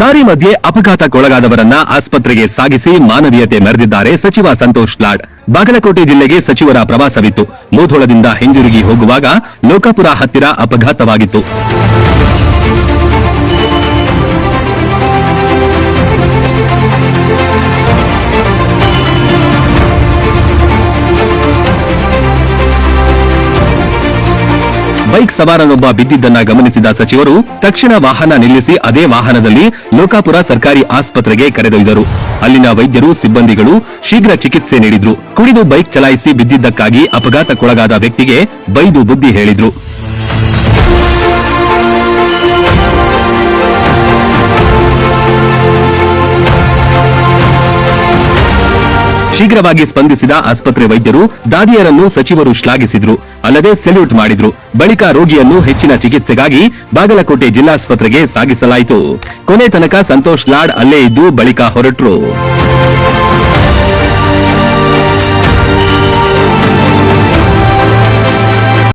ದಾರಿ ಮಧ್ಯೆ ಅಪಘಾತಕ್ಕೊಳಗಾದವರನ್ನ ಆಸ್ಪತ್ರೆಗೆ ಸಾಗಿಸಿ ಮಾನವೀಯತೆ ಮೆರೆದಿದ್ದಾರೆ ಸಚಿವ ಸಂತೋಷ್ ಲಾಡ್. ಬಾಗಲಕೋಟೆ ಜಿಲ್ಲೆಗೆ ಸಚಿವರ ಪ್ರವಾಸವಿತ್ತು. ಮೂಧೋಳದಿಂದ ಹಿಂದಿರುಗಿ ಹೋಗುವಾಗ ಲೋಕಾಪುರ ಹತ್ತಿರ ಅಪಘಾತವಾಗಿತ್ತು. ಬೈಕ್ ಸವಾರನೊಬ್ಬ ಬಿದ್ದಿದ್ದನ್ನ ಗಮನಿಸಿದ ಸಚಿವರು, ತಕ್ಷಣ ವಾಹನ ನಿಲ್ಲಿಸಿ ಅದೇ ವಾಹನದಲ್ಲಿ ಲೋಕಾಪುರ ಸರ್ಕಾರಿ ಆಸ್ಪತ್ರೆಗೆ ಕರೆದೊಯ್ದರು. ಅಲ್ಲಿನ ವೈದ್ಯರು, ಸಿಬ್ಬಂದಿಗಳು ಶೀಘ್ರ ಚಿಕಿತ್ಸೆ ನೀಡಿದ್ರು. ಕುಡಿದು ಬೈಕ್ ಚಲಾಯಿಸಿ ಬಿದ್ದಿದ್ದಕ್ಕಾಗಿ ಅಪಘಾತಕ್ಕೊಳಗಾದ ವ್ಯಕ್ತಿಗೆ ಬೈದು ಬುದ್ಧಿ ಹೇಳಿದ್ರು. ಶೀಘ್ರವಾಗಿ ಸ್ಪಂದಿಸಿದ ಆಸ್ಪತ್ರೆ ವೈದ್ಯರು ದಾದಿಯರನ್ನು ಸಚಿವರು ಶ್ಲಾಘಿಸಿದ್ರು. ಅಲ್ಲದೆ ಸೆಲ್ಯೂಟ್ ಮಾಡಿದ್ರು. ಬಳಿಕ ರೋಗಿಯನ್ನು ಹೆಚ್ಚಿನ ಚಿಕಿತ್ಸೆಗಾಗಿ ಬಾಗಲಕೋಟೆ ಜಿಲ್ಲಾಸ್ಪತ್ರೆಗೆ ಸಾಗಿಸಲಾಯಿತು. ಕೊನೆ ತನಕ ಸಂತೋಷ್ ಲಾಡ್ ಅಲ್ಲೇ ಇದ್ದು ಬಳಿಕ ಹೊರಟ್ರು.